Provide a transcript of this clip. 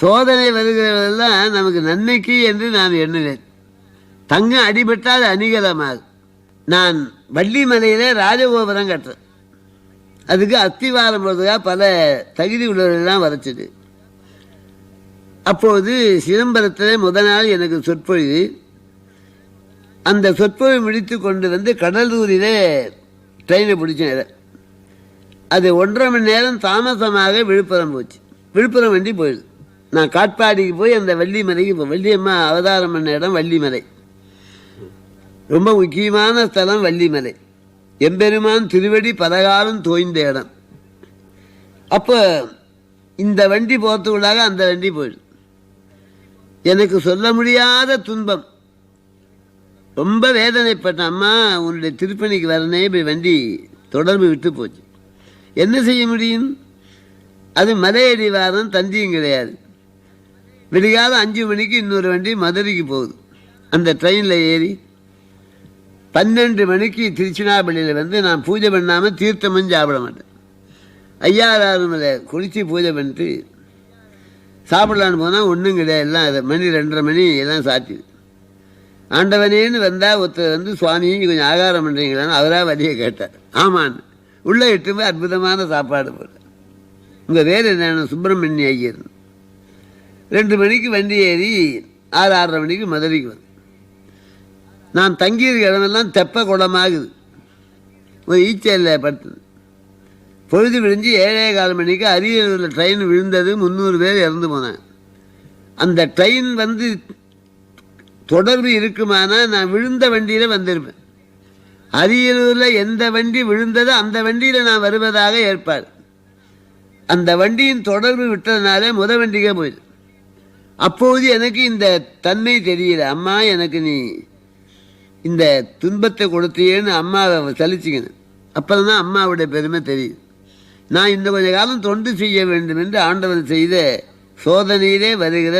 சோதனை வருகிறதெல்லாம் நமக்கு நன்மைக்கு என்று நான் எண்ணுவேன். தங்கம் அடிபட்டால் அணிகலமாகும். நான் வள்ளிமலையிலே ராஜகோபுரம் கட்டுறேன். அதுக்கு அஸ்திவாரம் போடுறதுக்காக பல தகுதி உள்ளவர்கள்லாம் வரைச்சிது. அப்போது சிதம்பரத்தில் முத நாள் எனக்கு சொற்பொழிவு. அந்த சொற்பொழிவு முடித்து கொண்டு வந்து கடலூரிலே ட்ரெயினை பிடிச்சேன் அது. ஒன்றரை மணி நேரம் தாமசமாக விழுப்புரம் போச்சு. விழுப்புரம் வண்டி போயிடுது. நான் காட்பாடிக்கு போய் அந்த வள்ளிமலைக்கு போ வள்ளியம்மா அவதாரம் பண்ண இடம் வள்ளிமலை. ரொம்ப முக்கியமான ஸ்தலம் வள்ளிமலை. எம்பெருமான் திருவடி பலகாலம் தோய்ந்த இடம். அப்போ இந்த வண்டி போகிறதுக்குள்ளாக அந்த வண்டி போயிடும். எனக்கு சொல்ல முடியாத துன்பம். ரொம்ப வேதனைப்பட்டேன். அம்மா உன்னுடைய திருப்பணிக்கு வரனே இப்படி வண்டி தொடர்பு விட்டு போச்சு. என்ன செய்ய முடியும்? அது மலையடிவாரம் தந்தியும் கிடையாது. விடிகாலம் அஞ்சு மணிக்கு இன்னொரு வண்டி மதுரைக்கு போகுது. அந்த ட்ரெயினில் ஏறி பன்னெண்டு மணிக்கு திருச்சினாப்பள்ளியில் வந்து நான் பூஜை பண்ணாமல் தீர்த்தமும் சாப்பிட மாட்டேன். ஐயாறாவது குளித்து பூஜை பண்ணிட்டு சாப்பிடலான்னு போனால் ஒன்றும் கிடையாது. எல்லாம் அது மணி ரெண்டரை மணி எல்லாம் சாத்திது ஆண்டவனேன்னு வந்தால் ஒருத்தர் வந்து சுவாமி கொஞ்சம் ஆகாரம் பண்ணுறீங்களான்னு அவராக வழியை கேட்டார். ஆமான்னு. உள்ளே இட்டுமே அற்புதமான சாப்பாடு போட்டார் உங்கள் வேறு என்னென்ன சுப்பிரமணிய ஐயர் ரெண்டு மணிக்கு வண்டி ஏறி ஆறு ஆறரை மணிக்கு மதுரைக்கு வந்து நான் தங்கியிருக்க இடமெல்லாம் தெப்ப குளமாகுது. ஒரு ஈச்சையில் படுத்தது பொழுது விழிஞ்சு ஏழே கால் மணிக்கு அரியலூரில் ட்ரெயின் விழுந்தது. முந்நூறு பேர் இறந்து போனேன் அந்த ட்ரெயின் வந்து தொடர்பு இருக்குமானா நான் விழுந்த வண்டியில் வந்திருப்பேன். அரியலூரில் எந்த வண்டி விழுந்ததோ அந்த வண்டியில் நான் வருவதாக ஏற்பாடு. அந்த வண்டியின் தொடர்பு விட்டதுனாலே முத வண்டிக்கே போயிடுது அப்போது எனக்கு இந்த தன்மை தெரியல. அம்மா எனக்கு நீ இந்த துன்பத்தை கொடுத்தியேன்னு அம்மாவை சலிச்சுக்கணும் அப்புறம் தான் அம்மாவுடைய பெருமை தெரியுது. நான் இந்த கொஞ்ச காலம் தொண்டு செய்ய வேண்டும் என்று ஆண்டவன் செய்த சோதனையிலே வருகிற